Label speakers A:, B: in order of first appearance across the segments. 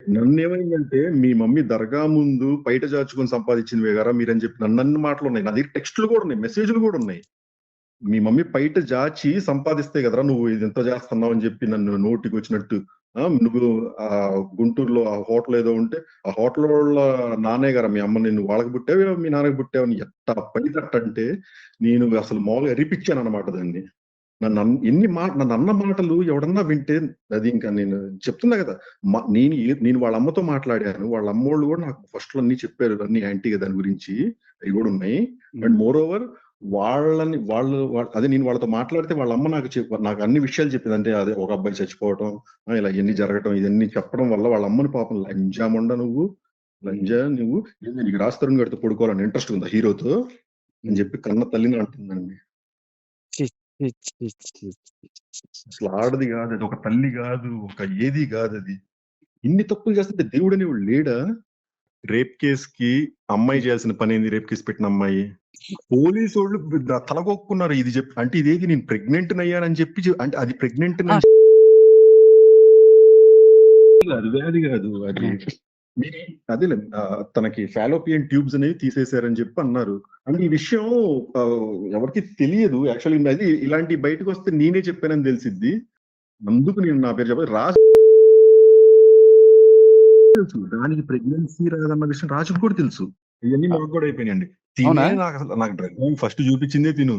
A: నన్ను ఏమైందంటే మీ మమ్మీ దర్గా ముందు బయట చాచుకొని సంపాదించినవే కదా మీరని చెప్పి నన్ను అన్ని మాటలు ఉన్నాయి. నా దగ్గర టెక్స్ట్లు కూడా ఉన్నాయి మెసేజ్లు కూడా ఉన్నాయి. మీ మమ్మీ బయట జాచి సంపాదిస్తే కదరా నువ్వు ఇది ఎంత చేస్తున్నావు అని చెప్పి నన్ను నోటికి వచ్చినట్టు నువ్వు ఆ గుంటూరులో ఆ హోటల్ ఏదో ఉంటే ఆ హోటల్ వాళ్ళ నానే గారా మీ అమ్మ నిన్ను వాళ్ళకి పుట్టావు మీ నాన్నకి పుట్టావని ఎట్ట పడితట్టంటే నేను అసలు మామూలుగా ఎరిపించాను అనమాట దాన్ని. నన్ను ఎన్ని మాట నన్ను అన్న మాటలు ఎవడన్నా వింటే అది ఇంకా నేను చెప్తున్నా కదా. నేను నేను వాళ్ళ అమ్మతో మాట్లాడాను. వాళ్ళ అమ్మోళ్ళు కూడా నాకు ఫస్ట్లో అన్ని చెప్పారు. అన్ని యాంటీగా దాని గురించి. అవి కూడా ఉన్నాయి. అండ్ మోర్ ఓవర్ వాళ్ళని వాళ్ళు అదే నేను వాళ్ళతో మాట్లాడితే వాళ్ళ అమ్మ నాకు చెప్ప నాకు అన్ని విషయాలు చెప్పింది. అంటే అదే ఒక అబ్బాయి చచ్చిపోవటం ఇలా ఇవన్నీ జరగటం ఇవన్నీ చెప్పడం వల్ల వాళ్ళ అమ్మని పాపం లంజాముండ నువ్వు. లంజా నువ్వు. నీకు రాస్తారు గడితో పడుకోవాలని ఇంట్రెస్ట్ ఉందా హీరోతో? అని చెప్పి కన్న తల్లిని అంటుందండి. అసలు ఆడది కాదు అది ఒక తల్లి కాదు ఒక ఏది కాదు అది. ఇన్ని తప్పులు చేస్తుంటే దేవుడు అనేవాడు లేడా? రేప్ కేస్కి అమ్మాయి చేయాల్సిన పని ఏంది? రేప్ కేసు పెట్టిన అమ్మాయి. పోలీసు వాళ్ళు ద- తలగొక్కున్నారు ఇది చెప్పి. అంటే ఇదేది? నేను ప్రెగ్నెంట్ అయ్యానని చెప్పి చె- అంటే అది ప్రెగ్నెంట్. అది వ్యాధి కాదు అది మీరు అదే తనకి ఫాలోపియన్ ట్యూబ్స్ అనేవి తీసేశారని చెప్పి అన్నారు. అంటే ఈ విషయం ఎవరికి తెలియదు. యాక్చువల్లీ అది ఇలాంటి బయటకు వస్తే నేనే చెప్పానని తెలిసిద్ది. అందుకు నేను నా పేరు చెప్పాలి రాజు తెలుసు. దానికి ప్రెగ్నెన్సీ రాదన్న విషయం రాజుకు కూడా తెలుసు. ఇవన్నీ మాకు కూడా అయిపోయినాయండి? తినే నాకు అసలు నాకు డ్రగ్ ఫస్ట్ చూపించిందే తిను.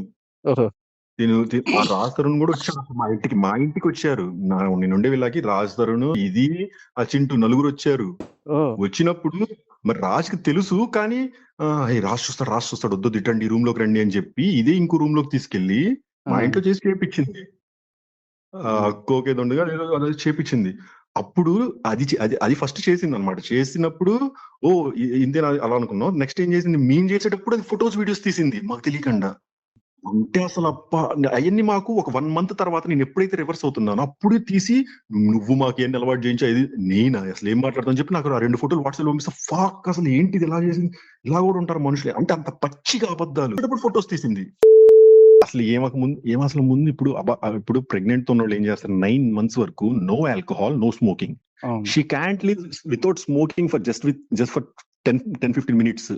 A: ఆ రాజ్ తరుణ్ కూడా వచ్చారు మా ఇంటికి మా ఇంటికి వచ్చారు. నా నేను ఉండే వీళ్ళకి రాజ్ తరుణ్ ఇది ఆ చింటూ నలుగురు వచ్చారు. వచ్చినప్పుడు మరి రాజ్కి తెలుసు కానీ ఆ, "ఏయ్, రాజ్ చూస్తాడు రాజ్ చూస్తాడు వద్దు తిట్టండి రూమ్లోకి రండి అని చెప్పి ఇదే ఇంకో రూమ్లోకి తీసుకెళ్ళి మా. ఇంట్లో చేసి చేపించింది. ఆ, కోక్ ఏదో ఉండగా ఏదో అదే చేపించింది. అప్పుడు అది అది అది ఫస్ట్ చేసింది అనమాట చేసినప్పుడు ఓ ఇంతే అలా అనుకున్నాం. నెక్స్ట్ ఏం చేసింది? మేము చేసేటప్పుడు అది ఫొటోస్ వీడియోస్ తీసింది. మాకు తెలియకుండా. అంటే అసలు అప్ప అవన్నీ మాకు ఒక వన్ మంత్ తర్వాత నేను ఎప్పుడైతే రివర్స్ అవుతున్నానో అప్పుడే తీసి నువ్వు మాకు ఏంటి అలవాటు చేయించా? ఇది నేనా? అసలు ఏం మాట్లాడతాను చెప్పి నాకు ఆ రెండు ఫోటోలు వాట్సాప్ పంపిస్తే ఫాక్! అసలు ఏంటిది? ఇలా చేసింది? ఇలా కూడా ఉంటారు మనుషులు. అంటే అంత పచ్చిగా అబద్ధాలు. ఫొటోస్ తీసింది. అసలు ఏమక ముందు ఏం అసలు ముందు ఇప్పుడు ఇప్పుడు ప్రెగ్నెంట్తో ఉన్న వాళ్ళు ఏం చేస్తారు? నైన్ మంత్స్ వరకు no alcohol no smoking. She can't live without smoking for just with just for ten ten fifteen minutes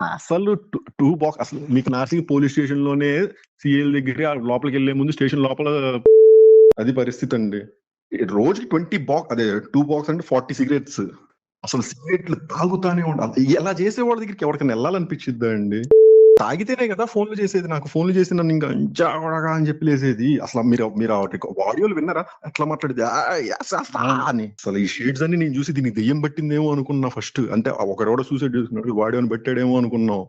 A: అసలు టూ బాక్స్ అసలు మీకు నాసిక్ పోలీస్ స్టేషన్లోనే సిఎల్ దగ్గర ఆ లోపలికి వెళ్ళే ముందు స్టేషన్ లోపల అది పరిస్థితి అండి రోజుకి ట్వంటీ బాక్స్ అదే టూ బాక్స్ అంటే ఫార్టీ సిగరెట్స్. అసలు సిగరెట్లు తాగుతానే ఉండాలి ఎలా చేసేవాళ్ళ దగ్గరికి ఎవరికైనా వెళ్ళాలనిపించిద్దా అండి? తాగితేనే కదా ఫోన్లు చేసేది నాకు. ఫోన్లు చేసి నన్ను ఇంకా జాగా అని చెప్పి లేసేది. అసలు మీరు మీరు ఆడియోలు విన్నారా? ఎట్లా మాట్లాడేది? అని. అసలు ఈ షేడ్స్ అన్ని నేను చూసి దీనికి దెయ్యం పట్టిందేమో అనుకున్నా ఫస్ట్ అంటే ఒకడెవడో సూసైడ్ చేసుకున్నాడు వాడేమని పెట్టాడేమో అనుకున్నాం.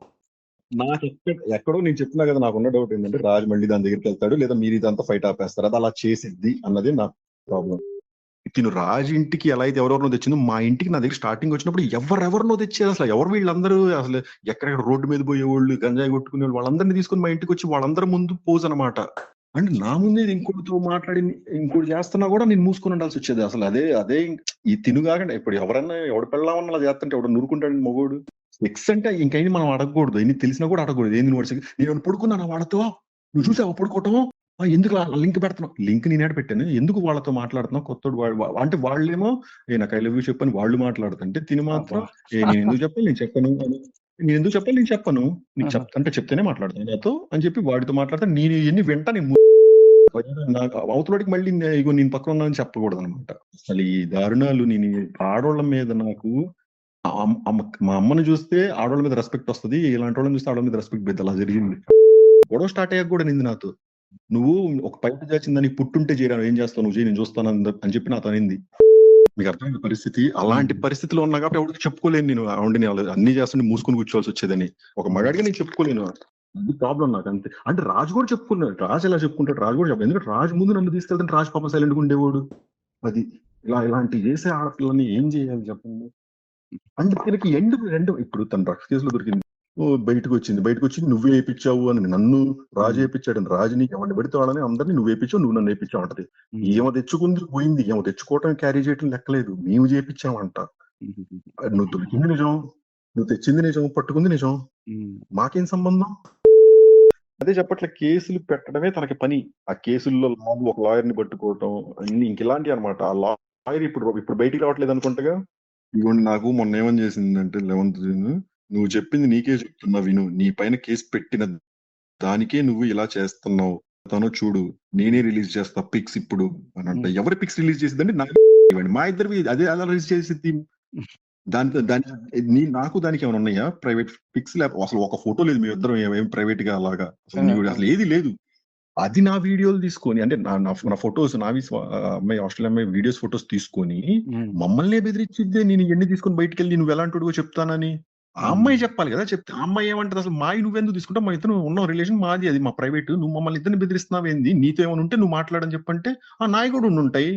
A: నాకు ఎక్కడ ఎక్కడో నేను చెప్తున్నా కదా నాకు ఉన్న డౌట్ ఏంటంటే రాజు మళ్ళీ దాని దగ్గరికి వెళ్తాడు లేదా మీరు ఇదంతా ఫైట్ ఆపేస్తారు. అది అలా చేసిద్ది అన్నది నా ప్రాబ్లం తిను రాజు ఇంటికి ఎలా అయితే ఎవరెవరినో తెచ్చిందో మా ఇంటికి నా దగ్గర స్టార్టింగ్ వచ్చినప్పుడు ఎవరెవరినో తెచ్చేది అసలు ఎవరు వీళ్ళందరూ అసలు ఎక్కడెక్కడ రోడ్డు మీద పోయేవాళ్ళు గంజాయి కొట్టుకునే వాళ్ళు వాళ్ళందరినీ తీసుకొని మా ఇంటికి వచ్చి వాళ్ళందరి ముందు పోజ్ అనమాట అంటే నా ముందే ఇది ఇంకోటితో మాట్లాడి ఇంకోటి చేస్తున్నా కూడా నేను మూసుకొని ఉండాల్సి వచ్చేది. అసలు అదే అదే ఈ తిను కాకుండా ఇప్పుడు ఎవరన్నా ఎవడు పెళ్ళామన్నా అలా చేస్తుంటే ఎవడు నూరుకుంటాడు మగోడు? సెక్స్ అంటే ఇంకైనా మనం అడగకూడదు. ఎన్ని తెలిసినా కూడా అడగకూడదు. ఏంది నువ్వు నేను పడుకున్నాను వాడతావా నువ్వు చూసావా పడుకోవటం? ఎందుకు లింక్ పెడుతున్నావు. లింక్ నేనే పెట్టాను. ఎందుకు వాళ్ళతో మాట్లాడుతున్నావు? కొత్తోడు వాడు వా- అంటే వాళ్ళేమో ఏ నాకు ఐ లవ్ యూ చెప్పని వాళ్ళు మాట్లాడుతుంటే తిని మాత్రం. ఏ నేను ఎందుకు చెప్పాలి నేను చెప్పను. అని నేను ఎందుకు చెప్పాలి నేను చెప్పను. నీకు చెప్ అంటే చెప్తేనే మాట్లాడతాను. నాతో అని చెప్పి వాడితో మాట్లాడతా నేను ఎన్ని వెంట నేను నాకు అవతలడికి మళ్ళీ ఇగో నేను పక్కన ఉన్నానని చెప్పకూడదు అనమాట అసలు ఈ దారుణాలు నేను ఈ ఆడోళ్ళ మీద నాకు మా అమ్మని చూస్తే ఆడోళ్ళ మీద రెస్పెక్ట్ వస్తది. ఇలాంటి వాళ్ళని చూస్తే ఆడోళ్ళ మీద రెస్పెక్ట్ పెద్ద అలా జరిగింది. గొడవ స్టార్ట్ అయ్యాక కూడా నింది నాతో. నువ్వు ఒక పైపు దాచిందని పుట్టుంటే చేయరా ఏం చేస్తావు? నువ్వు చేయి నేను చూస్తాను అని చెప్పి నాతో అనింది. మీకు అర్థమైంది పరిస్థితి? అలాంటి పరిస్థితిలో ఉన్నా కాబట్టి ఎవరికి చెప్పుకోలేను నేను. అవుండి నేను అన్ని చేస్తుంటే మూసుకొని కూర్చోవాల్సి వచ్చేదని. ఒక మగాడిగా నేను చెప్పుకోలేను. అది ప్రాబ్లం నాకు అంతే. అంటే రాజు కూడా చెప్పుకున్నాడు. రాజు ఎలా చెప్పుకుంటాడు? రాజు కూడా చెప్పు ఎందుకంటే రాజు ముందు నన్ను తీసుకెళ్తాను రాజు పాపం సైలెంట్ ఉండేవాడు. అది ఇలా ఇలాంటి చేసే ఆడపిల్లని ఏం చేయాలి చెప్పండి? అంటే దీనికి ఎండ్ రెండు ఇప్పుడు తన డ్రగ్స్ కేసులో దొరికింది. బయటకు వచ్చింది బయటకు వచ్చి నువ్వే వేయించావు అని నన్ను రాజు వేయించాడు అని రాజు నీకు ఎవరిని పెడితే వాళ్ళని అందరినీ నువ్వు వేయించావు నువ్వు నన్ను వేయించావు అంటది. ఏమో తెచ్చుకుంది పోయింది. ఏమో తెచ్చుకోవటం క్యారీ చేయటం లెక్కలేదు. మేము చేపించామంట నువ్వు దొరికింది నిజం. నువ్వు తెచ్చింది నిజం. పట్టుకుంది నిజం. మాకేం సంబంధం? అదే చెప్పట్లే కేసులు పెట్టడమే తనకి పని. ఆ కేసుల్లో ఒక లాయర్ని పట్టుకోవటం అన్ని ఇంక ఇలాంటివి అనమాట ఆ లాయర్ ఇప్పుడు ఇప్పుడు బయటికి రావట్లేదు అనుకుంటగా? ఇదిగోండి నాకు మొన్న ఏమని చేసిందంటే లెవెన్త్ నువ్వు చెప్పింది నీకే చెప్తున్నా విను. నీ పైన కేసు పెట్టిన దానికే నువ్వు ఇలా చేస్తున్నావు. తను చూడు నేనే రిలీజ్ చేస్తా పిక్స్ ఇప్పుడు అని అంట. ఎవరి పిక్స్ రిలీజ్ చేసిందంటే నా ఇవ్వండి. మా ఇద్దరివి అదే అలా రిలీజ్ చేసింది దాని దాని నీ నాకు దానికి ఏమైనా ఉన్నాయా? ప్రైవేట్ పిక్స్ లేకపోతే అసలు ఒక ఫోటో లేదు మీ ఇద్దరం ఏం ప్రైవేట్గా అలాగా? అసలు నీకు అసలు ఏది లేదు. అది నా వీడియోలు తీసుకొని అంటే నా నా- నా ఫొటోస్ నావి అమ్మాయి ఆస్ట్రేలియా అమ్మాయి వీడియోస్ ఫొటోస్ తీసుకొని. మమ్మల్ని బెదిరించిద్దే. నేను ఎన్ని తీసుకొని బయటికి వెళ్ళి నువ్వు ఎలాంటి చెప్తానని. ఆ అమ్మాయి చెప్పాలి కదా చెప్తే ఆ అమ్మాయి ఏమంటది? అసలు మా నువ్వెందుకు తీసుకుంటా మా ఇద్దరు ఉన్న రిలేషన్ మాది అది మా ప్రైవేట్. నువ్వు మమ్మల్ని ఇద్దరిని బెదిరిస్తున్నావు ఏంది నీతో ఏమైనా ఉంటే నువ్వు మాట్లాడని చెప్పంటే ఆ నాయి కూడా ఉండి ఉంటాయి